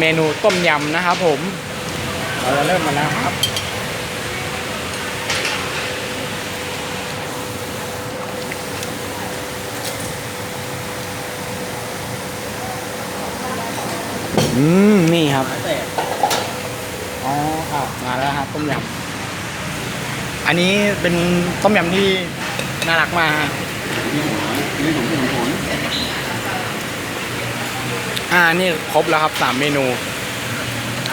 เมนูต้มยำนะครับผม เราจะเริ่มมาแล้วครับ อืม นี่ครับ อ๋อครับมาแล้วครับต้มยำ อันนี้เป็นต้มยำที่น่ารักมากฮะนี่ผมผมผม อ่านี่ครบแล้วครับสามเมนู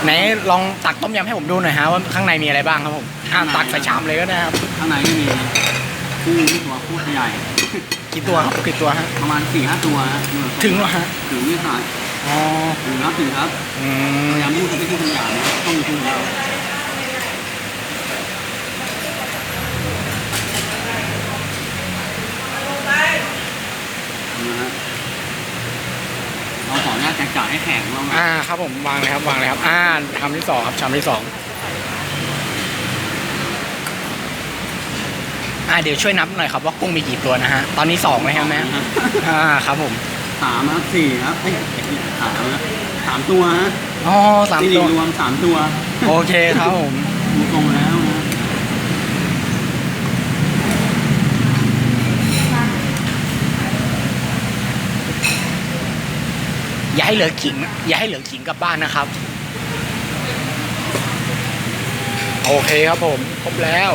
ไหนลองตักต้มยำให้ผมดูหน่อยฮะว่าข้างในมีอะไรบ้างครับผมอ่าตักใส่ชามเลยก็ได้ครับข้างในก็มีกุ้งที่ตัวโคตรใหญ่กี่ตัวครับกี่ตัวฮะประมาณสี่ห้าตัวฮะถึงเหรอฮะถึงนี่ค่ะอ๋อถึงครับถึงครับอืมพยายามพูดให้ที่ทุกอย่างนะต้องมีทุกอย่างนะฮะเราขออนุญาตแจกจ่าย ให้แขกเราอ่าครับผมวางเลยครับวางเลยครับ อ่าชามที่สองครับชามที่สองอ่าเดี๋ยวช่วยนับหน่อยครับว่ากุ้งมีกี่ตัวนะฮะตอนนี้สองเลยครับแม่อ่าครับผมสามครับสี่ครับเอ้ยสามนะสามตัวฮะอ๋อสามสี่ตัวรวมสามตัว โอเคครับผม ดูตรงแล้วนะ อย่าให้เหลือขิง อย่าให้เหลือขิงกลับบ้านนะครับ โอเคครับผมครบแล้ว